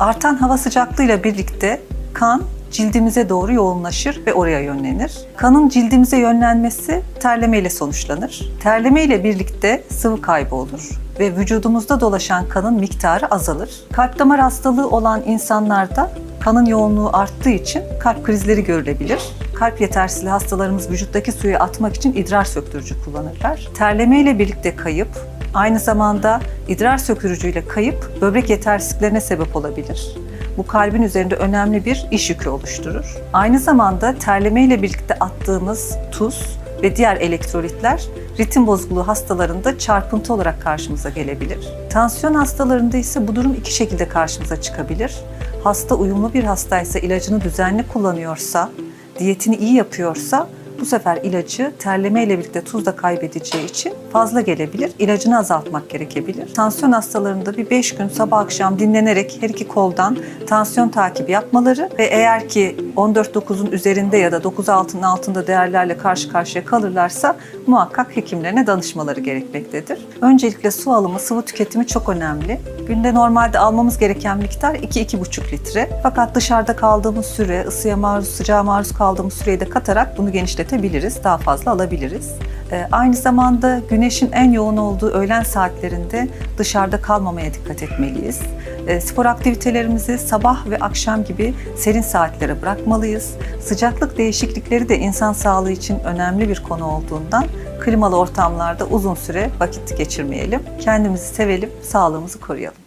Artan hava sıcaklığıyla birlikte kan cildimize doğru yoğunlaşır ve oraya yönlenir. Kanın cildimize yönlenmesi terleme ile sonuçlanır. Terleme ile birlikte sıvı kaybı olur ve vücudumuzda dolaşan kanın miktarı azalır. Kalp damar hastalığı olan insanlarda kanın yoğunluğu arttığı için kalp krizleri görülebilir. Kalp yetersizliği hastalarımız vücuttaki suyu atmak için idrar söktürücü kullanırlar. Terleme ile birlikte kayıp, aynı zamanda idrar sökürücüyle kayıp böbrek yetersizliklerine sebep olabilir. Bu kalbin üzerinde önemli bir iş yükü oluşturur. Aynı zamanda terleme ile birlikte attığımız tuz ve diğer elektrolitler ritim bozukluğu hastalarında çarpıntı olarak karşımıza gelebilir. Tansiyon hastalarında ise bu durum iki şekilde karşımıza çıkabilir. Hasta uyumlu bir hastaysa ilacını düzenli kullanıyorsa, diyetini iyi yapıyorsa bu sefer ilacı terleme ile birlikte tuz da kaybedeceği için fazla gelebilir. İlacını azaltmak gerekebilir. Tansiyon hastalarında bir 5 gün sabah akşam dinlenerek her iki koldan tansiyon takibi yapmaları ve eğer ki 14-9'un üzerinde ya da 9-6'nın altında değerlerle karşı karşıya kalırlarsa muhakkak hekimlerine danışmaları gerekmektedir. Öncelikle su alımı, sıvı tüketimi çok önemli. Günde normalde almamız gereken miktar 2-2,5 litre. Fakat dışarıda kaldığımız süre, ısıya maruz, sıcağa maruz kaldığımız süreyi de katarak bunu genişletebiliriz. Daha fazla alabiliriz. Ee, Aynı zamanda güneşin en yoğun olduğu öğlen saatlerinde dışarıda kalmamaya dikkat etmeliyiz. Ee, Spor aktivitelerimizi sabah ve akşam gibi serin saatlere bırakmalıyız. Sıcaklık değişiklikleri de insan sağlığı için önemli bir konu olduğundan klimalı ortamlarda uzun süre vakit geçirmeyelim. Kendimizi sevelim, sağlığımızı koruyalım.